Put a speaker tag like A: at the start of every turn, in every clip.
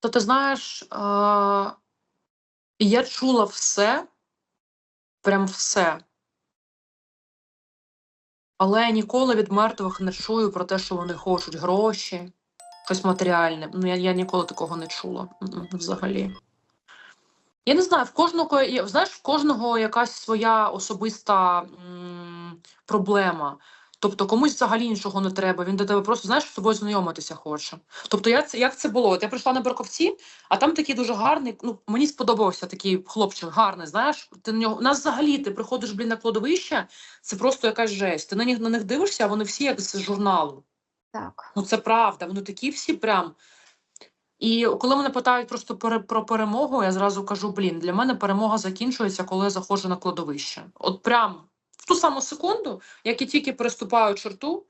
A: То ти знаєш, е, я чула все, прям все. Але я ніколи від мертвих не чую про те, що вони хочуть гроші, щось матеріальне. Ну, я, я ніколи такого не чула взагалі. Я не знаю, в кожного знаєш, в кожного якась своя особиста м, проблема. Тобто комусь взагалі нічого не треба. Він до тебе просто знаєш з тобою знайомитися хоче. Тобто, я це як це було? От я прийшла на Берковці, а там такий дуже гарний. Ну мені сподобався такий хлопчик, гарний. Знаєш, ти на нього у нас взагалі ти приходиш блін на кладовище. Це просто якась жесть. Ти на них на них дивишся, а вони всі як з журналу.
B: Так.
A: Ну це правда. Вони такі всі прям. І коли мене питають просто про перемогу, я зразу кажу: блін, для мене перемога закінчується, коли я заходжу на кладовище. От прям в ту саму секунду, як я тільки переступаю черту,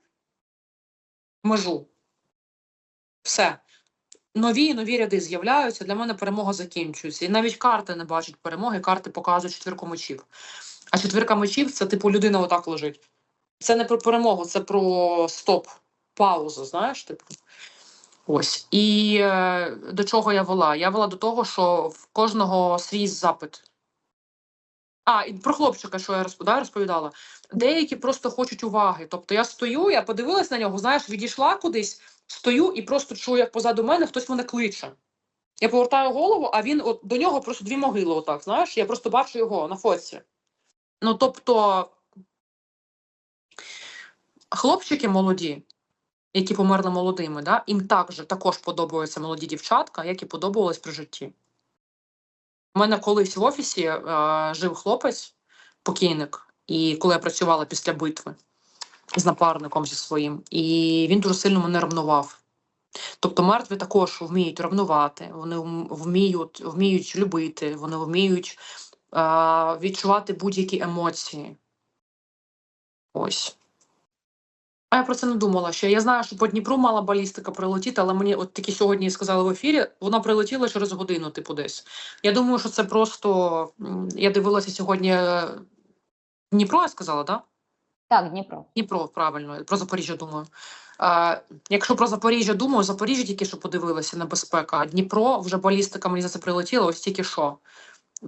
A: межу. Все. Нові і нові ряди з'являються. Для мене перемога закінчується. І навіть карти не бачать перемоги, карти показують четвірку мечів. А четвірка мечів це типу людина отак лежить. Це не про перемогу, це про стоп, паузу, знаєш, типу. Ось. І е, до чого я вела? Я вела до того, що в кожного свій запит. А, і про хлопчика, що я розповідала, розповідала. Деякі просто хочуть уваги. Тобто я стою, я подивилась на нього, знаєш, відійшла кудись, стою і просто чую, як позаду мене хтось мене кличе. Я повертаю голову, а він от до нього просто дві могили, отак, знаєш, я просто бачу його на фоці. Ну, тобто, хлопчики молоді, які померли молодими, да, їм також, також подобаються молоді дівчатка, як і подобалось при житті. У мене колись в офісі е, жив хлопець, покійник, і коли я працювала після битви з напарником зі своїм, і він дуже сильно мене ревнував. Тобто мертві також вміють ревнувати, вони вміють, вміють любити, вони вміють е, відчувати будь-які емоції. Ось. А я про це не думала ще. Я знаю, що по Дніпру мала балістика прилетіти, але мені от тільки сьогодні сказали в ефірі, вона прилетіла через годину, типу, десь. Я думаю, що це просто. Я дивилася сьогодні. е, Дніпро, я сказала, так? Да?
B: Так, Дніпро.
A: Дніпро, правильно, про Запоріжжя думаю. А, якщо про Запоріжжя думаю, Запоріжжя тільки що подивилася небезпека, Дніпро вже балістика мені за це прилетіла, ось тільки що.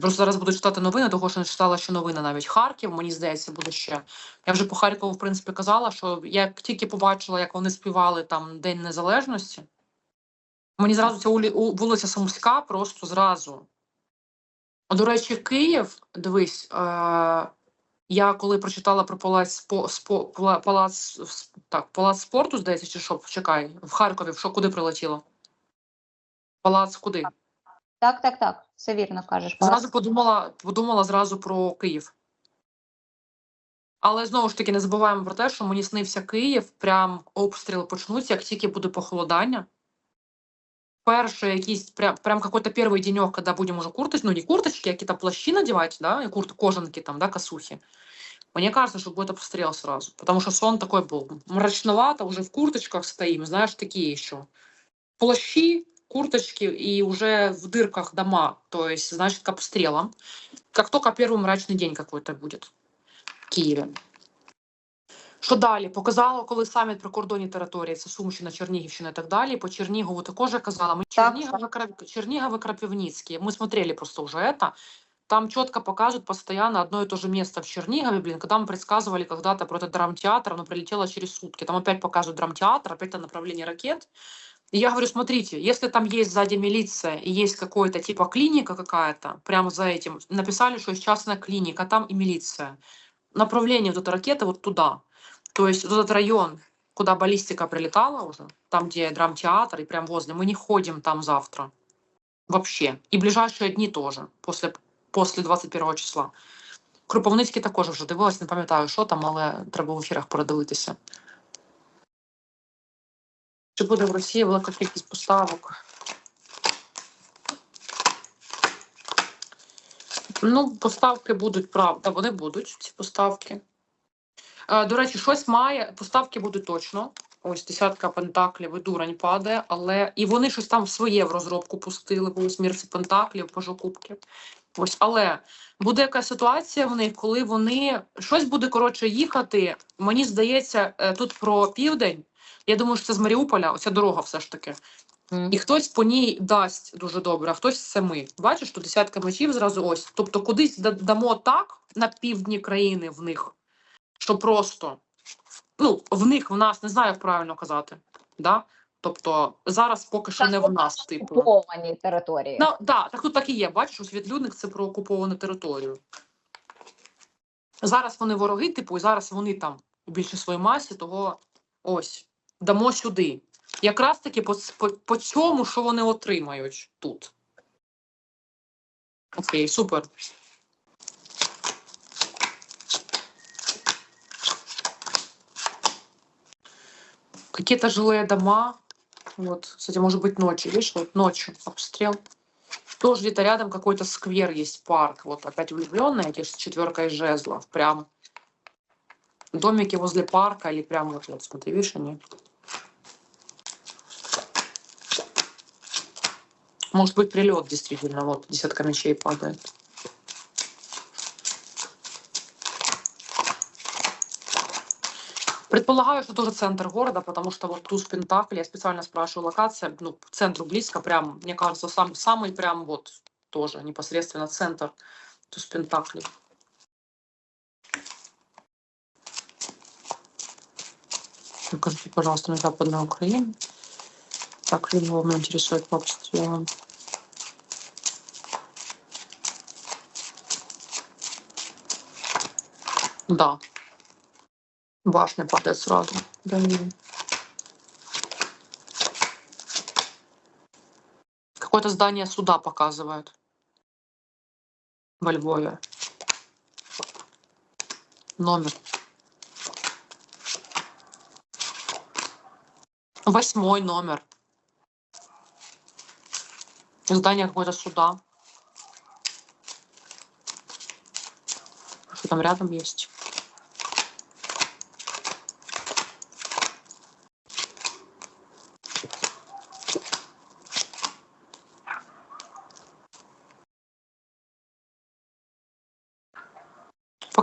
A: Просто зараз буду читати новини, того що не читала ще новини навіть. Харків, мені здається, буде ще. Я вже по Харкову, в принципі, казала, що як тільки побачила, як вони співали там День Незалежності, мені зразу ця вулиця Сумська просто зразу. До речі, Київ, дивись, е- я коли прочитала про палац спо, спо, палац, так, палац спорту, здається, чи що, чекай, в Харкові, що куди прилетіло? Палац куди?
B: Так, так, так. Все вірно кажеш.
A: Зразу подумала, подумала зразу про Київ. Але знову ж таки не забуваємо про те, що мені снився Київ, прям обстріли почнуться, як тільки буде похолодання. Перший якийсь, прям, прям какой-то первый денек, когда будем уже курточки, ну не курточки, а какие-то плащи надевать, да, и курт, кожанки там, да, косухи. Мне кажется, что будет обстрел сразу, потому что сон такой был. Мрачновато, уже в курточках стоим, знаешь, такие еще. Плащи, курточки и уже в дырках дома, то есть, значит, к обстрелам. Как только первый мрачный день какой-то будет в Києві. Що далі? Показала, коли саміт про кордонні території, це Сумщина, Чернігівщина і так далі. По Чернігову також я казала. Ми
B: Так,
A: Чернігов, Крап- Чернігов и Крапивницкий. Мы смотрели просто уже это. Там четко показывают постоянно одно и то же место в Чернигове, блин, когда мы предсказывали когда-то про этот драмтеатр, оно прилетело через сутки. Там опять показывают драмтеатр, опять на направление ракет. И я говорю, смотрите, если там есть сзади милиция и есть какой-то типа клиника какая-то, прямо за этим, написали, что есть частная клиника, там и милиция. Направление вот этой ракеты вот туда. То есть вот этот район, куда баллистика прилетала уже, там, где драмтеатр, и прям возле, мы не ходим там завтра. Вообще. И ближайшие дни тоже, после, после 21 числа. Кропивницький також вже дивилась, не пам'ятаю, що там, але треба в ефірах передивитися. Чи буде в Росії велика кількість поставок? Ну, поставки будуть, правда, вони будуть, ці поставки. Е, До речі, щось має, поставки будуть точно. Ось десятка пентаклів і дурень падає, але і вони щось там своє в розробку пустили, бо смірці пентаклів, пожу кубків. Ось, але буде якась ситуація в них, коли вони щось буде коротше їхати. Мені здається, е, тут про південь. Я думаю, що це з Маріуполя, оця дорога все ж таки. І хтось по ній дасть дуже добре, а хтось це ми. Бачиш, тут десятка мечів зразу ось. Тобто кудись дамо так на півдні країни в них, що просто ну, в них, в нас, не знаю, як правильно казати. Да? Тобто зараз поки що не в нас, типу.
B: Окуповані території.
A: Ну, да, так тут так і є. Бачиш, ось відлюдник це про окуповану територію. Зараз вони вороги, типу, і зараз вони там у більшій своїй масі, того ось дамо сюди. Якраз таки по, по, по цьому, що вони отримають тут. Окей, супер. Какие-то жилые дома. Вот, кстати, может быть ночью. Видишь, вот ночью обстрел. Тоже где-то рядом какой-то сквер есть, парк. Вот опять влюбленные, эти с четверкой жезлов. Прям домики возле парка или прям вот, вот смотри, видишь, они. Может быть прилет действительно, вот десятка мечей падает. Предполагаю, что тоже центр города, потому что вот туз Пентакли, я специально спрашиваю локация, ну, к центру близко, прям, мне кажется, сам, самый прям вот тоже непосредственно центр туз Пентакли. Покажите, пожалуйста, на Западной Украине. Так, Львов меня интересует по Да. Башня падает сразу. Да, не. Какое-то здание суда показывают. Во Львове. Номер. Восьмой номер. Здание какое-то суда. Что там рядом есть?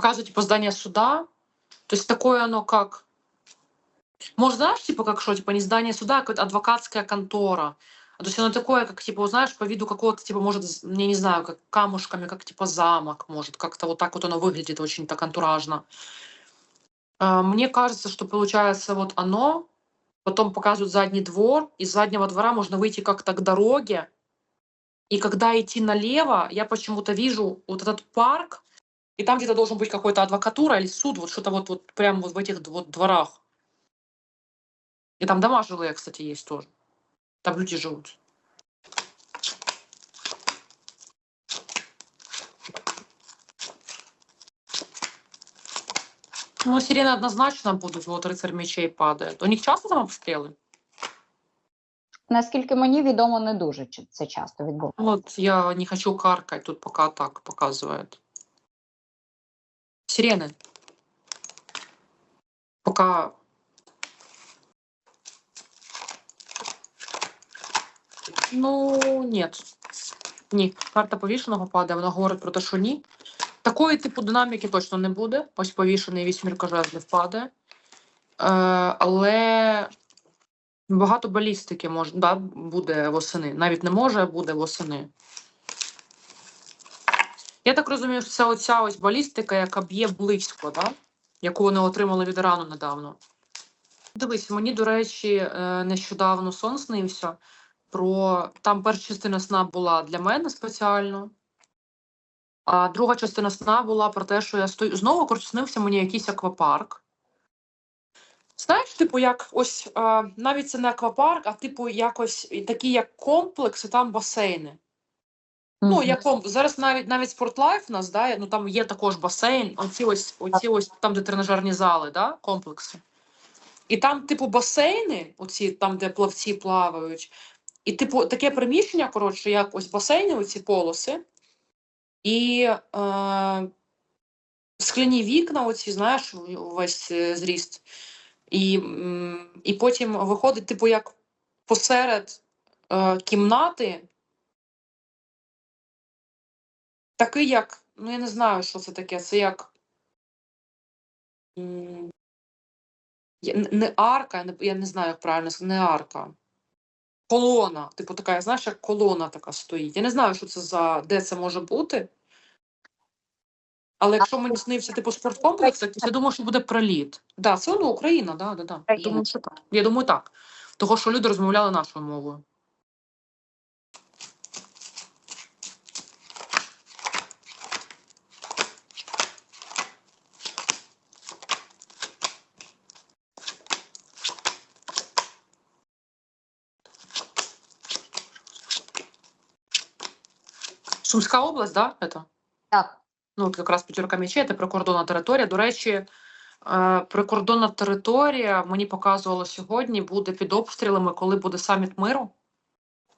A: Показывают, типа, здание суда. То есть такое оно как... Может, знаешь, типа, как что, типа, не здание суда, а какая-то адвокатская контора. А То есть оно такое, как, типа, знаешь, по виду какого-то, типа, может, я не знаю, как камушками, как, типа, замок, может, как-то вот так вот оно выглядит очень так антуражно. А, Мне кажется, что получается вот оно, потом показывают задний двор, из заднего двора можно выйти как-то к дороге, и когда идти налево, я почему-то вижу вот этот парк, и там где-то должен быть какой-то адвокатура или суд, вот что-то вот, вот прямо вот в этих д- вот дворах. И там дома жилые, кстати, есть тоже. Там люди живут. Ну, сирены однозначно будут, вот рыцарь мечей падает. У них часто там обстрелы?
B: Наскільки мені відомо, не дуже чи- це часто відбувається.
A: Вот я не хочу каркать, тут пока так показывает. Сирены. Пока... Ну, нет. Ні, карта повішеного падає, вона говорить про те, що ні. Такої типу динаміки точно не буде. Ось повішений вісьмірка жезлів падає. Е, але багато балістики може, да, буде восени. Навіть не може, а буде восени. Я так розумію, що це оця ось балістика, яка б'є близько, да? яку вони отримали від Ірану недавно. Дивись, мені, до речі, е, нещодавно сон снився. Про там перша частина сна була для мене спеціально, а друга частина сна була про те, що я стою. Знову коротше, снився мені якийсь аквапарк. Знаєш, типу, як ось а, навіть це не аквапарк, а типу якось і такий як комплекс, і там басейни. Ну, як комп... зараз навіть навіть спортлайф у нас, да, ну там є також басейн, оці ось, оці ось там, де тренажерні зали, да, комплекси. І там, типу, басейни, оці там, де плавці плавають, і, типу, таке приміщення, коротше, як ось басейни, оці полоси, і е, скляні вікна, оці, знаєш, весь е, зріст. І, і потім виходить, типу, як посеред е, кімнати такий, як, ну я не знаю, що це таке. Це як. Не арка, я не, я не знаю, як правильно сказати, не арка. колона. Типу така, знаєш, як колона така стоїть. Я не знаю, що це за де це може бути. Але якщо мені снився типу спорткомплекс, то я думаю, що буде проліт. Да, це воно Україна, да, да, да. Я думаю, що так. Я думаю, так. Того, що люди розмовляли нашою мовою. Сумська область, да, это?
B: Так,
A: Ну, от якраз п'ятерка мечей, це прикордонна територія. До речі, е, прикордонна територія, мені показувало сьогодні, буде під обстрілами, коли буде саміт миру.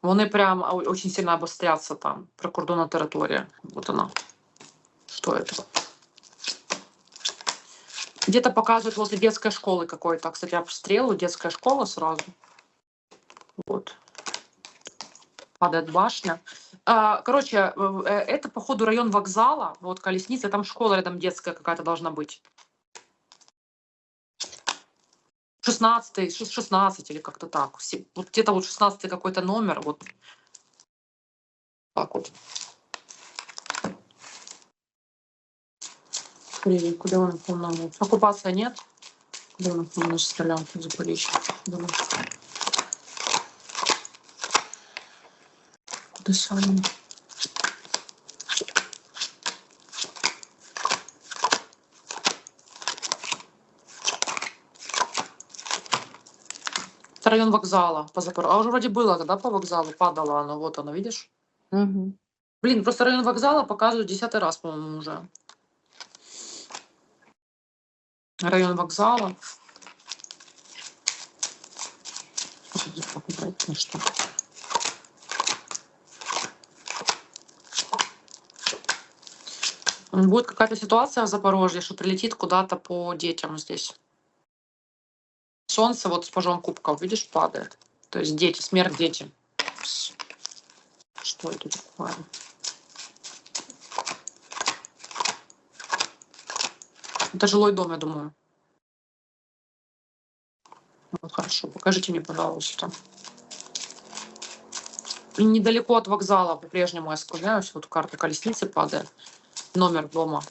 A: Вони прям о- очень сильно обостряться там. Прикордонна територія. Вот она. Что это? Где-то показывают возле детской школы какой-то, кстати, обстрел, детская школа сразу. Вот. Падает башня. А, Короче, э, э, это, походу, район вокзала, вот колесница, там школа рядом детская какая-то должна быть. 16, шест- 16 или как-то так. Вот где-то вот 16 какой-то номер, вот. Так вот. Блин, куда он по-моему? Оккупация нет? Куда он по-моему, стрелял? Запорожье. Куда он? Куда сам? Это район вокзала по Запор- А уже вроде было, когда по вокзалу падало оно. Вот оно, видишь?
B: угу.
A: Блин, просто район вокзала показывают десятый раз, по-моему, уже. Район вокзала. Будет какая-то ситуация в Запорожье, что прилетит куда-то по детям здесь. Солнце вот с пажом кубков, видишь, падает. То есть дети, смерть дети. Что это такое? Это жилой дом, я думаю. Вот, хорошо, покажите мне, пожалуйста. И Недалеко от вокзала по-прежнему я склоняюсь. Вот карта колесницы падает. Номер дома.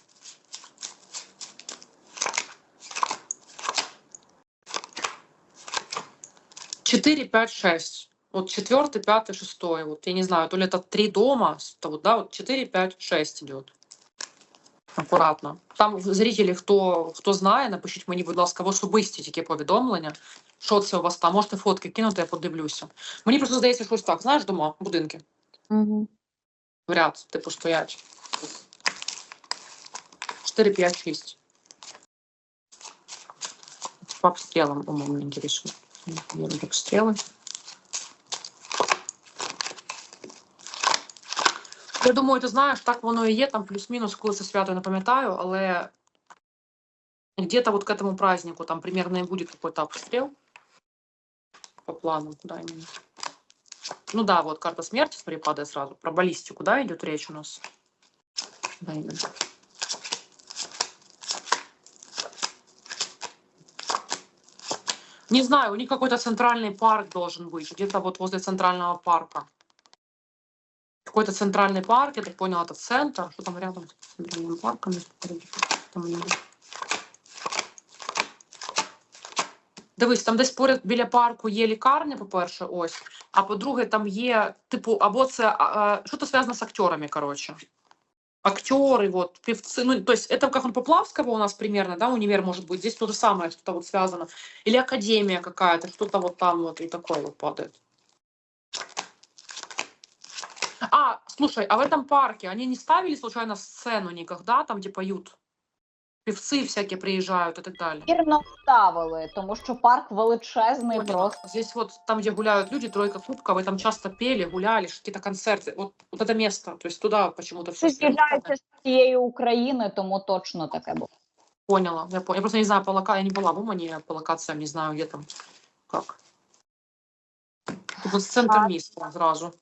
A: Четыре, пять, шесть. Вот четвертый, пятый, шестой. Вот я не знаю, то ли это три дома, то вот, да, вот четыре, пять, шесть идет. Акуратно. Там зрителі, хто, хто знає, напишіть мені, будь ласка, в особисті тільки повідомлення. Що це у вас там? Можете фотки кинути, я подивлюся. Мені просто здається, що ось так, знаєш, дома, будинки
B: Угу.
A: в ряд, типу, стоять. 4, 5, 6. По обстрелам, по-моему, меня интересует. Берут обстрелы. Я думаю, ти знаєш, так воно і є, там плюс-мінус, коли це свято, я не пам'ятаю, але где-то вот к этому празднику там примерно и будет какой-то обстрел по плану, куда именно. Ну да, вот карта смерти, смотри, падает сразу. Про баллистику, да, идет речь у нас? Да, именно. Не знаю, у них какой-то центральный парк должен быть, где-то вот возле центрального парка. Какой-то центральный парк, я так поняла, это центр. Что там рядом с центральным парком? Там они- Дивись, там десь поряд біля парку є лікарня, по-перше, ось. А по-друге, там є, типу, або це а, а, що-то зв'язано з актерами, коротше. Актеры, вот, певцы, ну, то есть это как он Поплавского у нас примерно, да, универ может быть, здесь то же самое, что-то вот связано. Или академия какая-то, что-то вот там вот и такое вот падает. А, слушай, а в этом парке они не ставили случайно сцену никогда, там, где поют? Певцы всякие приезжают и так далее.
B: Вірно ставили, тому що парк величезний,
A: Поняла.
B: просто
A: Здесь вот там, где гуляют люди, тройка кубков, и там часто пели, гуляли, ш- какие-то концерты. Вот, вот это место, то есть туда почему-то все.
B: Це з'їжджається з цієї України, тому точно таке було.
A: Поняла, я поняла. Я просто не знаю по лока, я не была в Умане, по локациям не знаю, где там, как. Тут вот центр
B: А-
A: міста сразу.